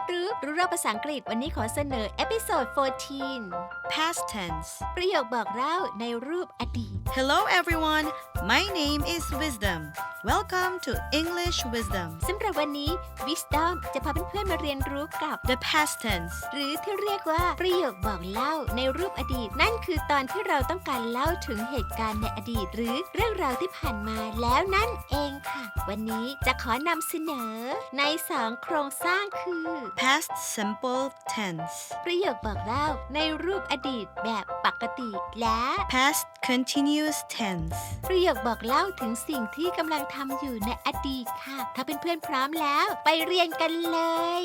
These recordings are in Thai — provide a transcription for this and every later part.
รับรู้รู้รอบภาษาอังกฤษวันนี้ขอเสนอเอพิโซด 14 Past Tense ประโยคบอกเล่าในรูปอดีต Hello everyone my name is Wisdom Welcome to English Wisdom สำหรับวันนี้ Wisdom จะพาเพื่อนๆมาเรียนรู้กับ The past tense หรือที่เรียกว่าประโยคบอกเล่าในรูปอดีต นั่นคือตอนที่เราต้องการเล่าถึงเหตุการณ์ในอดีต หรือเรื่องราวที่ผ่านมาแล้วนั่นเองค่ะ วันนี้จะขอนำเสนอในสองโครงสร้างคือ Past simple tense ประโยคบอกเล่าในรูปอดีตแบบปกติและ Past continuous tense ประโยคบอกเล่าถึงสิ่งที่กำลังทำอยู่ในอดีตค่ะ ถ้าเพื่อนๆพร้อมแล้วไปเรียนกันเลย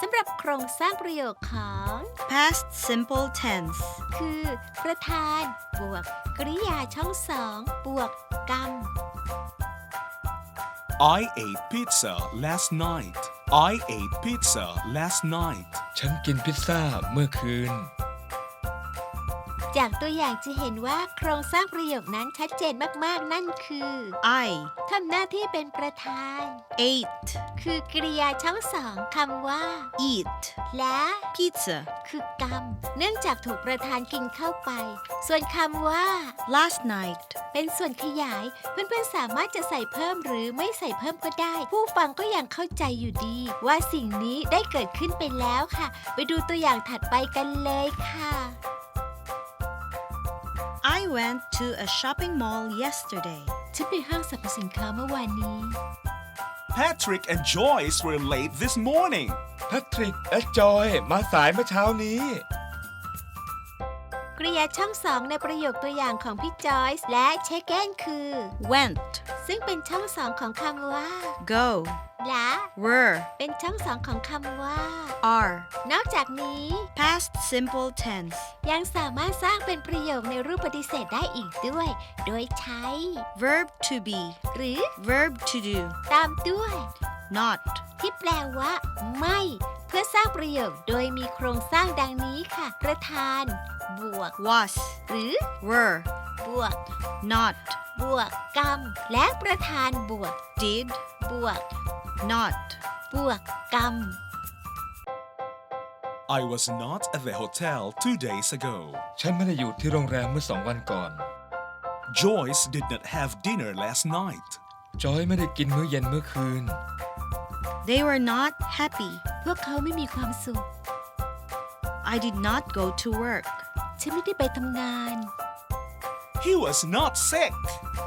สำหรับโครงสร้างประโยคของ Past simple tense คือประธานบวกกริยาช่องสองบวกกรรม I ate pizza last night. I ate pizza last night. ฉันกินพิซซ่าเมื่อคืน จากตัวอย่างจะเห็นว่าโครงสร้างประโยคนั้นชัดเจนมากๆ นั่นคือ I ทำหน้าที่เป็นประธาน ate คือกริยาช่องสองคำว่า eat และ pizza คือกรรม เนื่องจากถูกประธานกินเข้าไป ส่วนคำว่า last night เป็นส่วนขยาย เพื่อนๆสามารถจะใส่เพิ่มหรือไม่ใส่เพิ่มก็ได้ ผู้ฟังก็ยังเข้าใจอยู่ดี ว่าสิ่งนี้ได้เกิดขึ้นไปแล้วค่ะ ไปดูตัวอย่างถัดไปกันเลยค่ะ I went to a shopping mall yesterday ฉันไปห้างสรรพสินค้าเมื่อวานนี้ Patrick and Joyce were late this morning. แพทริกและจอยมาสายเมื่อเช้านี้ กริ ยาช่องสองในประโยคตัวอย่างของพี่จอยส์และเชคเกนคือ went ซึ่งเป็นช่องสองของคำว่า go และ were เป็นช่องสองของคำว่า are นอกจากนี้ past simple tense ยังสามารถสร้างเป็นประโยคในรูปปฏิเสธได้อีกด้วย โดยใช้ verb to be หรือ verb to do ตามด้วย not ที่แปลว่า ไม่ เพื่อสร้างประโยคโดยมีโครงสร้างดังนี้ค่ะ ประธาน บวก was หรือ were บวก not บวกกรรม และประธานบวก did บวก not บวกกรรม I was not at the hotel two days ago. ฉันไม่ได้อยู่ที่โรงแรมเมื่อสองวันก่อน Joyce did not have dinner last night. จอยไม่ได้กินมื้อเย็นเมื่อคืน they were not happy พวกเขาไม่มีความสุข I did not go to work ฉันไม่ได้ไปทำงาน He was not sick.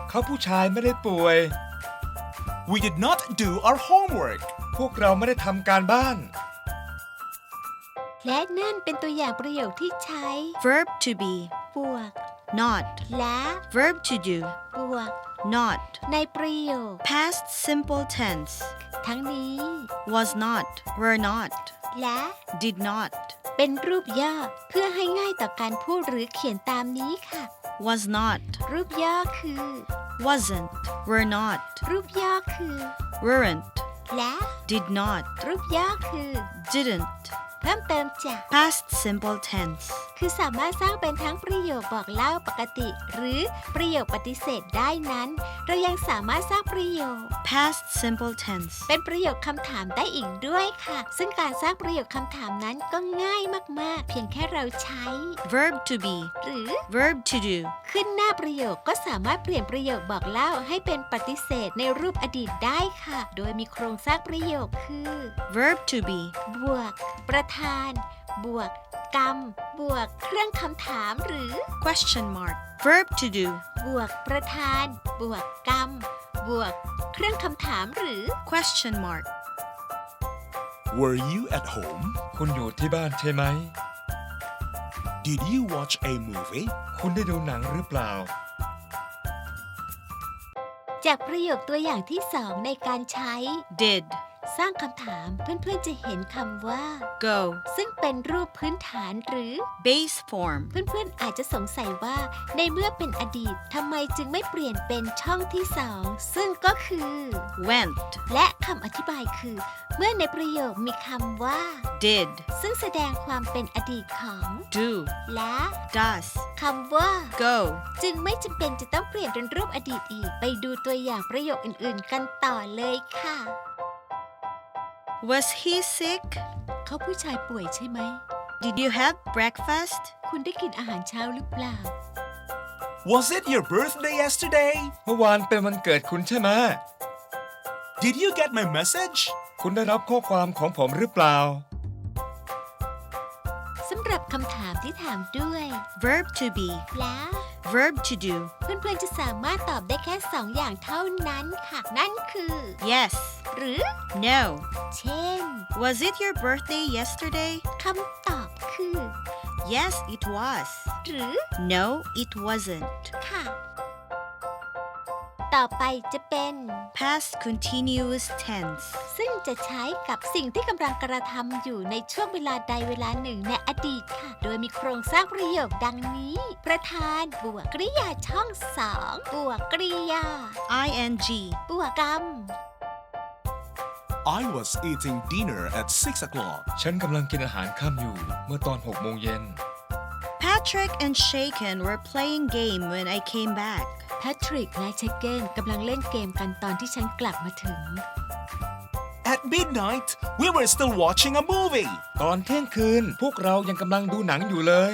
เขาผู้ชายไม่ได้ป่วย We did not do our homework. พวกเราไม่ได้ทำการบ้าน และนั่นเป็นตัวอย่างประโยคที่ใช้ verb to be บวก not และ verb to do บวก not ในประโยค past simple tense ทั้งนี้ was not were not และ did not เป็นรูปย่อเพื่อให้ง่ายต่อการพูดหรือเขียนตามนี้ค่ะ was not รูปย่อคือ wasn't were not รูปย่อคือ weren't และ did not รูปย่อคือ didn't เพิ่มเติมจาก past simple tense คือสามารถสร้างเป็นทั้งประโยคบอกเล่าปกติ หรือประโยคปฏิเสธได้นั้น เรายังสามารถสร้างประโยค past simple tense เป็นประโยคคำถามได้อีกด้วยค่ะ ซึ่งการสร้างประโยคคำถามนั้นก็ง่ายมาก ๆ เพียงแค่เราใช้ verb to be หรือ verb to do ขึ้นหน้าประโยคก็สามารถเปลี่ยนประโยคบอกเล่าให้เป็นปฏิเสธในรูปอดีตได้ค่ะ โดยมีโครงสร้างประโยคคือ verb to be บวกประธาน บวกกรรม บวกเครื่องคำถามหรือ question mark verb to do บวกประธาน บวกกรรม บวกเครื่องคำถามหรือ question mark Were you at home? คุณอยู่ที่บ้านใช่ไหม Did you watch a movie? คุณได้ดูหนังหรือเปล่า จากประโยคตัวอย่างที่สองในการใช้ did, สร้างคำถามเพื่อนๆจะเห็นคำว่า go, ซึ่งเป็นรูปพื้นฐานหรือ base form, เพื่อนๆอาจจะสงสัยว่าในเมื่อเป็นอดีตทำไมจึงไม่เปลี่ยนเป็นช่องที่สองซึ่งก็คือ went, และคำอธิบายคือ เมื่อในประโยคมีคำว่า did, ซึ่งแสดงความเป็นอดีตของ do, และ does, คำว่า go, จึงไม่จำเป็นจะต้องเปลี่ยนเป็นรูปอดีตอีก ไปดูตัวอย่างประโยคอื่นๆ กันต่อเลยค่ะ was he sick? เขาผู้ชายป่วยใช่ไหม Did you have breakfast? คุณได้กินอาหารเช้าหรือเปล่า Was it your birthday yesterday? เมื่อวานเป็นวันเกิดคุณใช่ไหม Did you get my message? คุณได้รับข้อความของผมหรือเปล่า ที่ถามด้วย Verb to be, แล้ว verb to do, เพื่อนๆจะสามารถตอบได้แค่สองอย่างเท่านั้นค่ะ นั่นคือ yes, หรือ no. เช่น Was it your birthday yesterday? คำตอบคือ Yes, it was. หรือ No, it wasn't. ค่ะ ต่อไปจะเป็น Past continuous tense. ซึ่งจะใช้กับสิ่งที่กำลังกระทำอยู่ในช่วงเวลาใดเวลาหนึ่งในอดีตค่ะ โดยมีโครงสร้างประโยคดังนี้ ประธานบวกกริยาช่องสองบวกกริยา ing. บวกกรรม I was eating dinner at 6 o'clock. ฉันกำลังกินอาหารค่ำอยู่ เมื่อตอน6โมงเย็น Patrick and Shaken were playing game when I came back. แพทริกและเชคเกนกำลังเล่นเกมกันตอนที่ฉันกลับมาถึง At midnight, we were still watching a movie. ตอนเที่ยงคืนพวกเรายังกำลังดูหนังอยู่เลย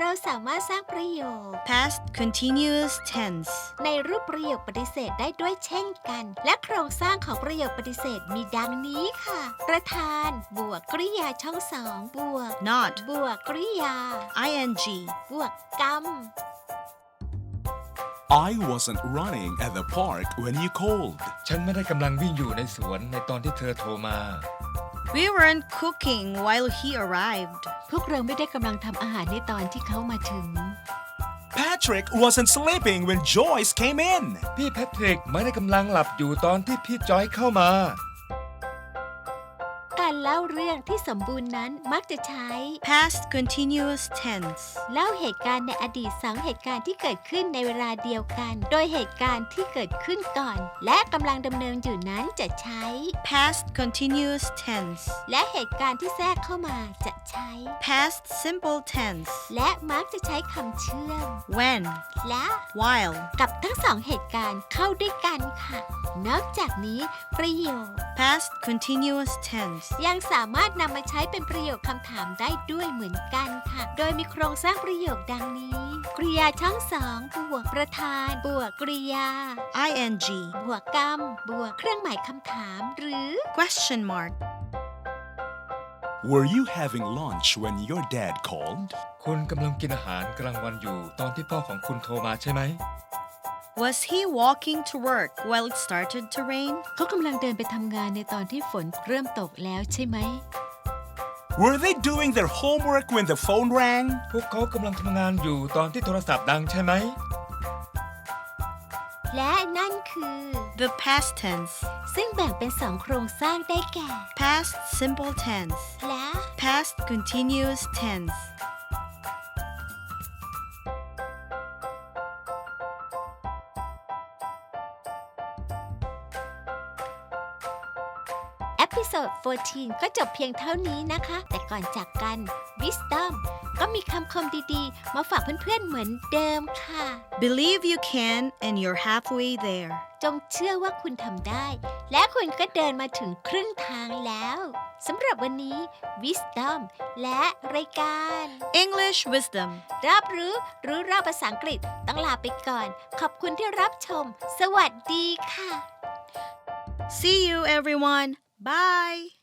เราสามารถสร้างประโยค Past continuous tense. ในรูปประโยคปฏิเสธได้ด้วยเช่นกัน และโครงสร้างของประโยคปฏิเสธมีดังนี้ค่ะ ประธานบวกกริยาช่องสองบวก Not. บวกกริยา ing. บวกกรรม I wasn't running at the park when you called. ฉันไม่ได้กำลังวิ่งอยู่ในสวนในตอนที่เธอโทรมา We weren't cooking while he arrived. พวกเราไม่ได้กำลังทำอาหารในตอนที่เขามาถึง Patrick wasn't sleeping when Joyce came in. พี่แพทริกไม่ได้กำลังหลับอยู่ตอนที่พี่จอยเข้ามาการ เล่าเรื่องที่สมบูรณ์นั้นมักจะใช้ Past continuous tense. เล่าเหตุการณ์ในอดีตสองเหตุการณ์ที่เกิดขึ้นในเวลาเดียวกัน โดยเหตุการณ์ที่เกิดขึ้นก่อน และกำลังดำเนินอยู่นั้นจะใช้ Past continuous tense. และเหตุการณ์ที่แทรกเข้ามาจะใช้ Past simple tense. และมักจะใช้คำเชื่อม When. และ While. กับทั้งสองเหตุการณ์เข้าด้วยกันค่ะ นอกจากนี้ประโยค Past continuous tense. ยังสามารถนำมาใช้เป็นประโยคคำถามได้ด้วยเหมือนกันค่ะ โดยมีโครงสร้างประโยคดังนี้ กริยาช่องสองบวกประธาน บวกกริยา ing. บวกกรรม บวกเครื่องหมายคำถามหรือ Question mark. Were you having lunch when your dad called? คุณกำลังกินอาหารกลางวันอยู่ตอนที่พ่อของคุณโทรมาใช่ไหม Was he walking to work while it started to rain? เขากำลังเดินไปทำงานในตอนที่ฝนเริ่มตกแล้วใช่ไหม Were they doing their homework when the phone rang? พวกเขากำลังทำงานอยู่ตอนที่โทรศัพท์ดังใช่ไหม และนั่นคือ The past tense. ซึ่งแบ่งเป็นสองโครงสร้างได้แก่ Past simple tense. และ Past continuous tense. พิโซด 14 ก็จบเพียงเท่านี้นะคะ แต่ก่อนจากกัน Wisdom ก็มีคำคมดีๆ มาฝากเพื่อนๆ เหมือนเดิมค่ะ Believe you can and you're halfway there. จงเชื่อว่าคุณทำได้ และคุณก็เดินมาถึงครึ่งทางแล้วสำหรับวันนี้ Wisdom และรายการ English wisdom. รอบรู้รู้รอบภาษาอังกฤษต้องลาไปก่อน ขอบคุณที่รับชม สวัสดีค่ะ See you everyone. Bye.